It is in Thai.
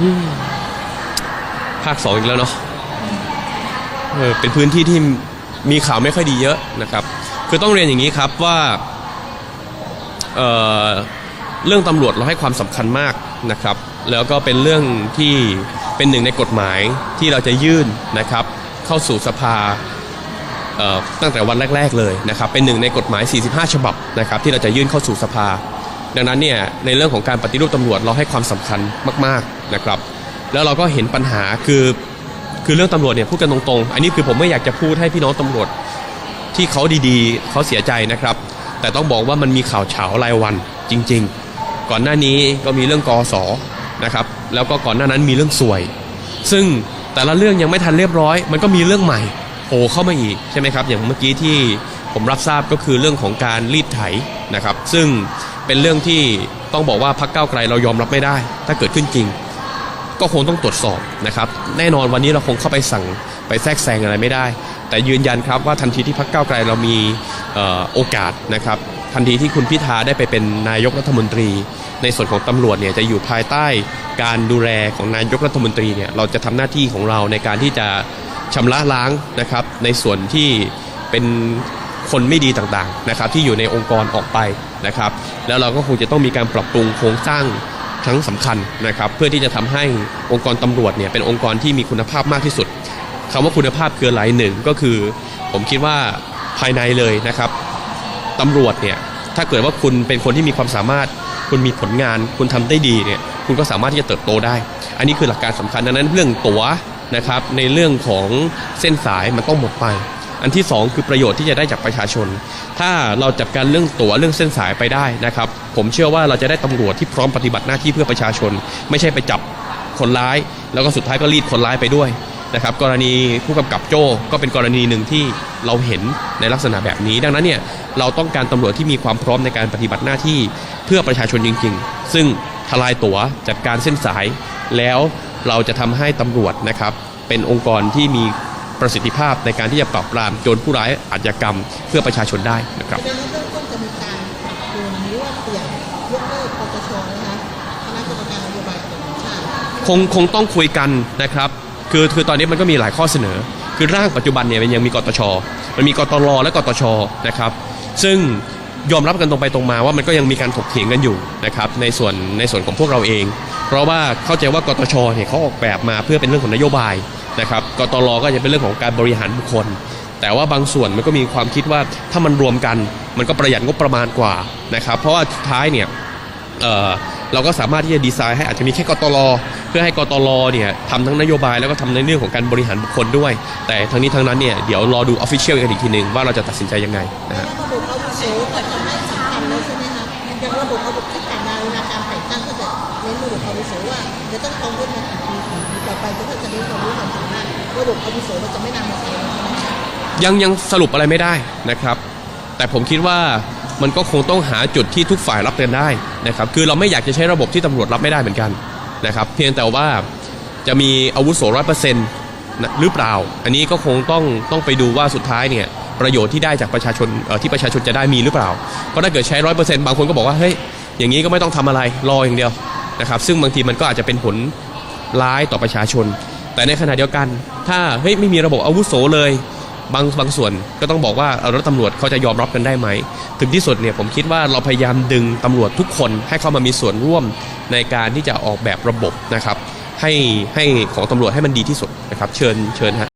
อืมภาคสองอีกแล้วเนาะเออเป็นพื้นที่ที่มีข่าวไม่ค่อยดีเยอะนะครับ คือต้องเรียนอย่างนี้ครับว่าเอ่อเรื่องตำรวจเราให้ความสำคัญมากนะครับ แล้วก็เป็นเรื่องที่เป็นหนึ่งในกฎหมายที่เราจะยื่นนะครับ เข้าสู่สภาเอ่อตั้งแต่วันแรก ๆ เลยนะครับ เป็นหนึ่งในกฎหมาย 45 ฉบับนะครับ ที่เราจะยื่นเข้าสู่สภา ดังนั้นเนี่ยในเรื่องของการปฏิรูปตำรวจเราให้ความสำคัญมากๆนะครับ แล้วเราก็เห็นปัญหาคือคือเรื่องตำรวจเนี่ยพูดกันตรงๆ อันนี้คือผมไม่อยากจะพูดให้พี่น้องตำรวจที่เขาดีๆเขาเสียใจนะครับ แต่ต้องบอกว่ามันมีข่าวเฉารายวันจริง ๆ ก่อนหน้านี้ก็มีเรื่องกอสอนะครับแล้วก็ก่อนหน้านั้นมีเรื่องสวย ซึ่งแต่ละเรื่องยังไม่ทันเรียบร้อย มันก็มีเรื่องใหม่โผล่เข้ามาอีกใช่ไหมครับอย่างเมื่อกี้ที่ผมรับทราบก็คือเรื่องของการรีดไถนะครับ ซึ่ง เป็นเรื่องที่ต้องบอกว่าพรรคก้าไกลเรายอมรับไม่ได้ ถ้าเกิดขึ้นจริง ก็คงต้องตรวจสอบนะครับ แน่นอนวันนี้เราคงเข้าไปสั่งไปแทรกแซงอะไรไม่ได้ แต่ยืนยันครับว่าทันทีที่พรรคก้าไกลเรามีออโอกาสนะครับทันทีที่คุณพิธาได้ไปเป็นนายกรัฐมนตรี ในส่วนของตำรวจเนี่ยจะอยู่ภายใต้การดูแลของนายกรัฐมนตรีเนี่ยเราจะทำหน้าที่ของเราในการที่จะชำระล้างนะครับ ในส่วนที่เป็น คนไม่ดีต่างๆนะครับที่อยู่ในองค์กรออกไปนะครับ แล้วเราก็คงจะต้องมีการปรับปรุงโครงสร้างทั้งสำคัญนะครับเพื่อที่จะทำให้องค์กรตำรวจเนี่ยเป็นองค์กรที่มีคุณภาพมากที่สุดคำว่าคุณภาพคืออะไรหนึ่งก็คือ ผมคิดว่าภายในเลยนะครับตำรวจเนี่ยถ้าเกิดว่าคุณเป็นคนที่มีความสามารถคุณมีผลงาน คุณทำได้ดีเนี่ยคุณก็สามารถที่จะเติบโตได้ อันนี้คือหลักการสำคัญดังนั้นเรื่องตั๋วนะครับในเรื่องของเส้นสายมันต้องหมดไป อันที่สองคือประโยชน์ที่จะได้จากประชาชน ถ้าเราจัดการเรื่องตั๋วเรื่องเส้นสายไปได้นะครับ ผมเชื่อว่าเราจะได้ตำรวจที่พร้อมปฏิบัติหน้าที่เพื่อประชาชน ไม่ใช่ไปจับคนร้าย แล้วก็สุดท้ายก็รีดคนร้ายไปด้วยนะครับกรณีผู้กำกับโจ้ก็เป็นกรณีหนึ่งที่เราเห็นในลักษณะแบบนี้ ดังนั้นเนี่ยเราต้องการตำรวจที่มีความพร้อมในการปฏิบัติหน้าที่เพื่อประชาชนจริง ๆ ซึ่งทลายตั๋วจัดการเส้นสาย แล้วเราจะทำให้ตำรวจนะครับเป็นองค์กรที่มี ประสิทธิภาพในการที่จะปราบปรามโจรผู้ร้ายอาชญากรรมเพื่อประชาชนได้นะครับแสดงว่าเบื้องต้นจะมีการปรับปรุงหรือว่าเปลี่ยนยกเลิกปปชนะคะคณะกรรมการนโยบายคงคงต้องคุยกันนะครับคือคือตอนนี้มันก็มีหลายข้อเสนอ คือร่างปัจจุบันเนี่ยมันยังมีกตช มันมีกตรและกตชนะครับ ซึ่งยอมรับกันตรงไปตรงมาว่ามันก็ยังมีการถกเถียงกันอยู่นะครับในส่วนในส่วนของพวกเราเอง เพราะว่าเข้าใจว่ากตชเนี่ยเขาออกแบบมาเพื่อเป็นเรื่องของนโยบายนะครับ กตรก็จะเป็นเรื่องของการบริหารบุคคล แต่ว่าบางส่วนมันก็มีความคิดว่าถ้ามันรวมกันมันก็ประหยัดงบประมาณกว่านะครับ เพราะว่าสุดท้ายเนี่ยเเราก็สามารถที่จะดีไซน์ให้อาจจะมีแค่กตลเพื่อให้กตลเนี่ยทำทั้งนโยบายแล้วก็ทำในเรื่องของการบริหารบุคคลด้วย แต่ทั้งนี้ทั้งนั้นเนี่ยเดี๋ยวรอดูออฟฟิเชียลกันอีกทีหนึ่งว่าเราจะตัดสินใจยังไงนะฮะระบบอาวุโสก็จะไม่สำคัญแล้วใช่ไหมคะอย่างระบบอาวุโสที่ผ่านาเวลาการแต่งตั้งก็จะเน้นระบบอาวุโสว่าจะต้องต้องรุ่นมาต่อไปก็จะเน้นความรู้ความสามา ระบบอาวุโสเราจะไม่นำมาใช้ยังยังสรุปอะไรไม่ได้นะครับ แต่ผมคิดว่ามันก็คงต้องหาจุดที่ทุกฝ่ายรับกันได้นะครับ คือเราไม่อยากจะใช้ระบบที่ตำรวจรับไม่ได้เหมือนกันนะครับ เพียงแต่ว่าจะมีอาวุโสร้อยเปอร์เซ็นต์หรือเปล่า อันนี้ก็คงต้องต้องไปดูว่าสุดท้ายเนี่ยประโยชน์ที่ได้จากประชาชนที่ประชาชนจะได้มีหรือเปล่า เพราะถ้าเกิดใช้ร้อยเปอร์เซ็นต์บางคนก็บอกว่าเฮ้ยอย่างนี้ก็ไม่ต้องทำอะไรรออย่างเดียวนะครับ ซึ่งบางทีมันก็อาจจะเป็นผลร้ายต่อประชาชน แต่ในขณะเดียวกัน ถ้าเฮ้ยไม่มีระบบอาวุโสเลย บางบางส่วนก็ต้องบอกว่าเอาตำรวจเขาจะยอมรับกันได้ไหม ถึงที่สุดเนี่ยผมคิดว่าเราพยายามดึงตำรวจทุกคนให้เข้ามามีส่วนร่วมในการที่จะออกแบบระบบนะครับ ให้ให้ของตำรวจให้มันดีที่สุดนะครับ เชิญเชิญฮะ